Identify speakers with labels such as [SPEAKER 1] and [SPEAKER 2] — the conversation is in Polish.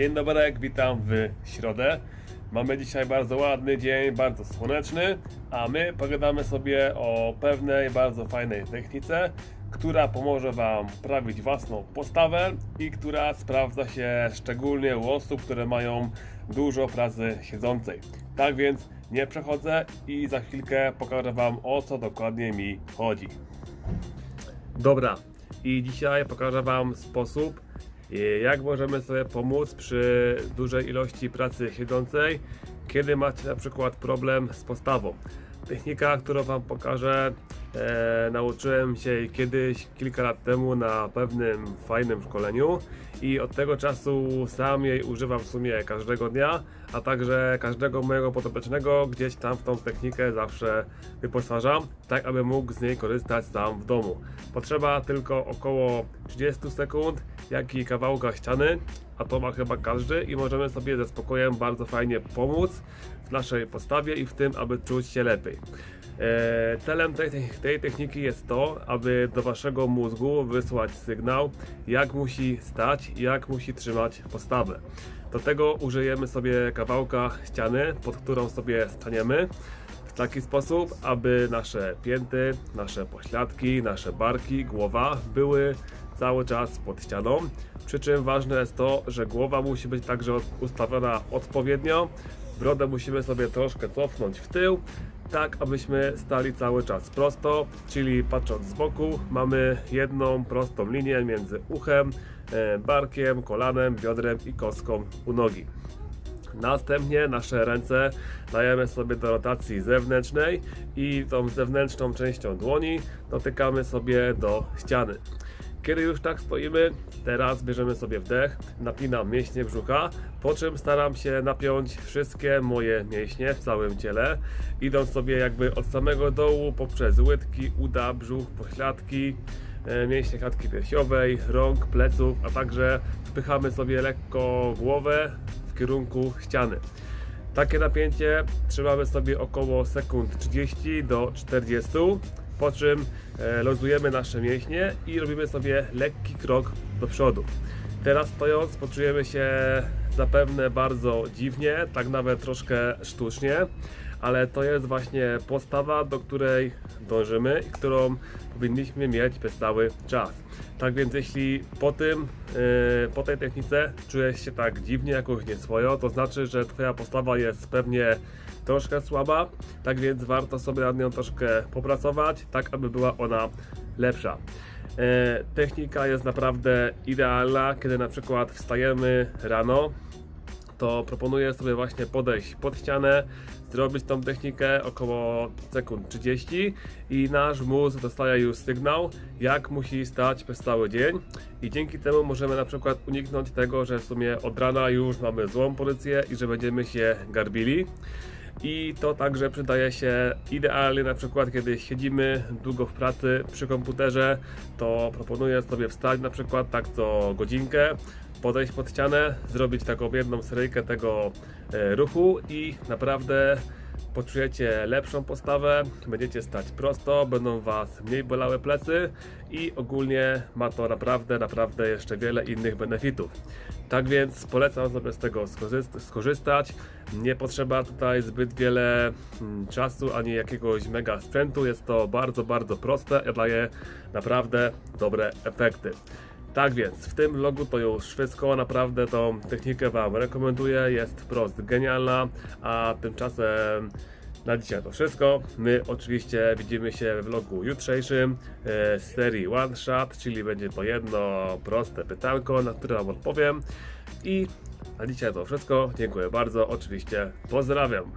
[SPEAKER 1] Dzień dobry, witam w środę. Mamy dzisiaj bardzo ładny dzień, bardzo słoneczny, a my pogadamy sobie o pewnej bardzo fajnej technice, która pomoże Wam poprawić własną postawę i która sprawdza się szczególnie u osób, które mają dużo pracy siedzącej. Tak więc nie przechodzę i za chwilkę pokażę Wam o co dokładnie mi chodzi. Dobra, i dzisiaj pokażę Wam sposób, jak możemy sobie pomóc przy dużej ilości pracy siedzącej, kiedy macie na przykład problem z postawą. Technika, którą Wam pokażę, e, nauczyłem się kiedyś, kilka lat temu na pewnym fajnym szkoleniu i od tego czasu sam jej używam w sumie każdego dnia, a także każdego mojego podopiecznego gdzieś tam w tą technikę zawsze wyposażam, tak aby mógł z niej korzystać sam w domu. Potrzeba tylko około 30 sekund, jak i kawałka ściany, a to ma chyba każdy i możemy sobie ze spokojem bardzo fajnie pomóc w naszej postawie i w tym, aby czuć się lepiej. E, Celem tej, tej techniki jest to, aby do waszego mózgu wysłać sygnał, jak musi stać, jak musi trzymać postawę. Do tego użyjemy sobie kawałka ściany, pod którą sobie staniemy w taki sposób, aby nasze pięty, nasze pośladki, nasze barki, głowa były cały czas pod ścianą. Przy czym ważne jest to, że głowa musi być także ustawiona odpowiednio. Brodę musimy sobie troszkę cofnąć w tył, tak abyśmy stali cały czas prosto, czyli patrząc z boku mamy jedną prostą linię między uchem, e, barkiem, kolanem, biodrem i kostką u nogi. Następnie nasze ręce dajemy sobie do rotacji zewnętrznej i tą zewnętrzną częścią dłoni dotykamy sobie do ściany. Kiedy już tak stoimy, teraz bierzemy sobie wdech, napinam mięśnie brzucha, po czym staram się napiąć wszystkie moje mięśnie w całym ciele, idąc sobie jakby od samego dołu poprzez łydki, uda, brzuch, pośladki, e, mięśnie klatki piersiowej, rąk, pleców, a także wpychamy sobie lekko głowę w kierunku ściany. Takie napięcie trzymamy sobie około sekund 30 do 40, po czym e, luzujemy nasze mięśnie i robimy sobie lekki krok do przodu. Teraz stojąc poczujemy się zapewne bardzo dziwnie, tak nawet troszkę sztucznie, ale to jest właśnie postawa, do której dążymy i którą powinniśmy mieć przez cały czas. Tak więc jeśli po tym, yy, po tej technice czujesz się tak dziwnie, jakoś nieswojo, to znaczy, że Twoja postawa jest pewnie troszkę słaba, tak więc warto sobie nad nią troszkę popracować, tak aby była ona lepsza. E, Technika jest naprawdę idealna, kiedy na przykład wstajemy rano, to proponuję sobie właśnie podejść pod ścianę, zrobić tą technikę około sekund 30 i nasz mózg dostaje już sygnał, jak musi stać przez cały dzień i dzięki temu możemy na przykład uniknąć tego, że w sumie od rana już mamy złą pozycję i że będziemy się garbili. I to także przydaje się idealnie na przykład kiedy siedzimy długo w pracy przy komputerze, to proponuję sobie wstać na przykład tak co godzinkę, podejść pod ścianę, zrobić taką jedną seryjkę tego e, ruchu i naprawdę poczujecie lepszą postawę, będziecie stać prosto, będą Was mniej bolały plecy i ogólnie ma to naprawdę, naprawdę jeszcze wiele innych benefitów. Tak więc polecam sobie z tego skorzyst- skorzystać. Nie potrzeba tutaj zbyt wiele mm, czasu ani jakiegoś mega sprzętu. Jest to bardzo, bardzo proste i daje naprawdę dobre efekty. Tak więc, w tym vlogu to już wszystko. Naprawdę tą technikę Wam rekomenduję. Jest wprost genialna. A tymczasem na dzisiaj to wszystko. My oczywiście widzimy się w vlogu jutrzejszym e, z serii One Shot, czyli będzie to jedno proste pytanko, na które Wam odpowiem. I na dzisiaj to wszystko. Dziękuję bardzo. Oczywiście pozdrawiam.